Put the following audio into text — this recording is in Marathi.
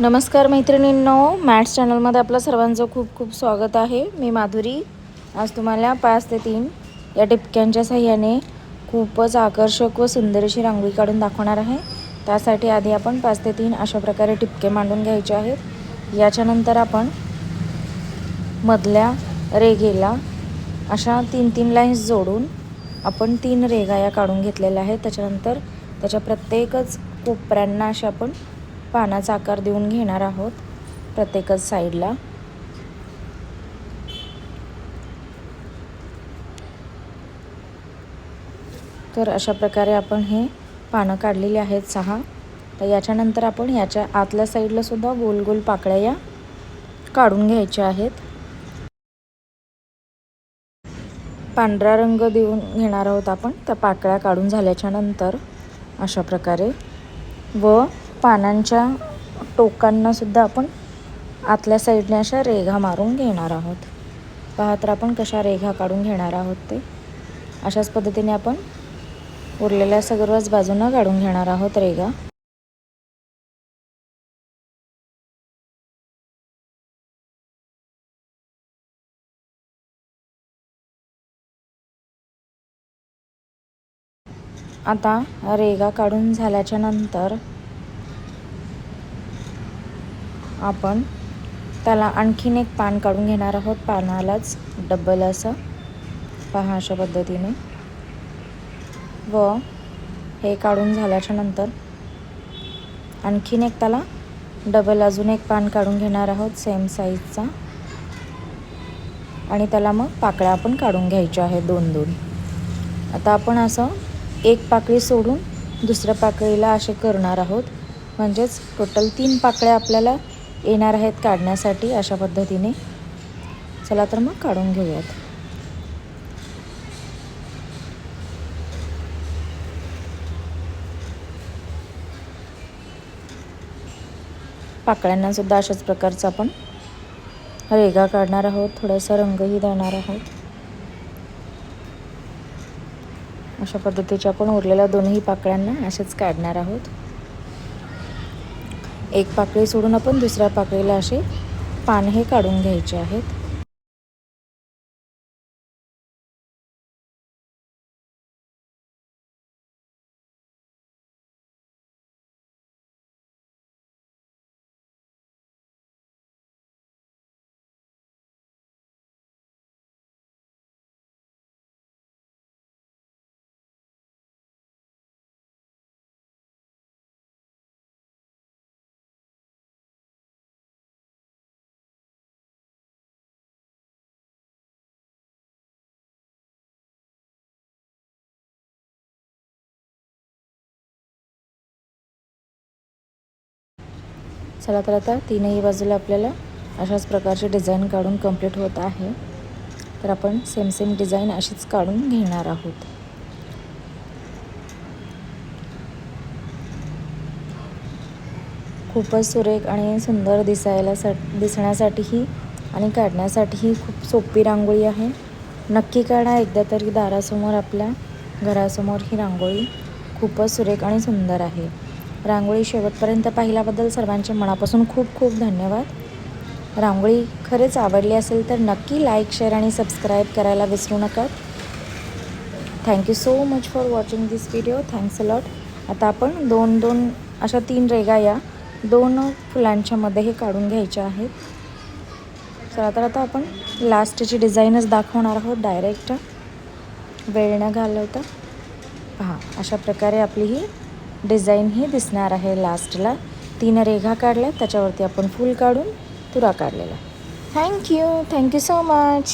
नमस्कार मैत्रिणींनो मॅट्स चॅनलमध्ये आपलं सर्वांचं खूप खूप स्वागत आहे. मी माधुरी. आज तुम्हाला पाच ते तीन या टिपक्यांच्या साह्याने खूपच आकर्षक व सुंदर अशी रांगोळी काढून दाखवणार आहे. त्यासाठी आधी आपण पाच ते तीन अशा प्रकारे टिपके मांडून घ्यायचे आहेत. याच्यानंतर आपण मधल्या रेघेला अशा तीन तीन लाईन्स जोडून आपण तीन रेघा या काढून घेतलेल्या आहेत. त्याच्यानंतर त्याच्या प्रत्येकच कोपऱ्यांना अशा आपण पानाचा आकार देऊन घेणार आहोत प्रत्येकच साईडला. तर अशा प्रकारे आपण हे पानं काढलेली आहेत सहा. तर याच्यानंतर आपण याच्या आतल्या साईडला सुद्धा गोल गोल पाकळ्या या काढून घ्यायच्या आहेत. पांढरा रंग देऊन घेणार आहोत आपण. त्या पाकळ्या काढून झाल्याच्यानंतर अशा प्रकारे व पानांच्या टोकांनासुद्धा आपण आतल्या साईडने अशा रेघा मारून घेणार आहोत. पहा तर आपण कशा रेघा काढून घेणार आहोत ते. अशाच पद्धतीने आपण उरलेल्या सगळ्याच बाजूंना काढून घेणार आहोत रेघा. आता रेगा काढून झाल्याच्यानंतर आपण त्याला आणखीन एक पान काढून घेणार आहोत. पानालाच डबल असं. पहा अशा पद्धतीने. व हे काढून झाल्याच्यानंतर आणखीन एक त्याला डबल अजून एक पान काढून घेणार आहोत सेम साईजचा आणि त्याला मग पाकळ्या आपण काढून घ्यायच्या आहेत दोन दोन. आता आपण असं एक पाकळी सोडून दुसऱ्या पाकळीला असे करणार आहोत. म्हणजेच टोटल तीन पाकळ्या आपल्याला येणार आहेत काढण्यासाठी अशा पद्धतीने. चला तर मग काढून घेऊयात. पाकळ्यांनासुद्धा अशाच प्रकारचं आपण रेगा काढणार आहोत थोडासा रंगही देणार आहोत. अशा पद्धतीच्या आपण उरलेल्या दोन्ही पाकळ्यांना असेच काढणार आहोत. एक पाकळी सोडून आपण दुसऱ्या पाकळीला असे पान हे काढून घ्यायचे आहेत. चला तर आता तीनही बाजूला आपल्याला अशाच प्रकारचे डिझाईन काढून कंप्लीट होत आहे. तर आपण सेम सेम डिझाईन अशीच काढून घेणार आहोत. खूपच सुरेख आणि सुंदर दिसायला सा दिसण्यासाठीही आणि काढण्यासाठीही खूप सोपी रांगोळी आहे. नक्की काढा एकदा तरी दारासमोर आपल्या घरासमोर ही रांगोळी खूपच सुरेख आणि सुंदर आहे. रांगोळी शेवटपर्यंत पाहिल्याबद्दल सर्वांचे मनापासून खूप खूप धन्यवाद. रांगोळी खरेच आवडली असेल तर नक्की लाईक शेअर आणि सबस्क्राईब करायला विसरू नका. Thank you so much for watching this video thanks a lot आता आपण दोन दोन अशा तीन रेगा या दोन फुलांच्या मध्ये हे काढून घ्यायच्या आहेत. चला तर आता आपण लास्टची डिझाईनच दाखवणार आहोत डायरेक्ट वेळ न घालवता. पहा अशा प्रकारे आपली ही डिझाईन ही दिसणार आहे लास्टला. तीन रेघा काढल्या त्याच्यावरती आपण फूल काढून तुरा काढलेला. Thank you thank you so much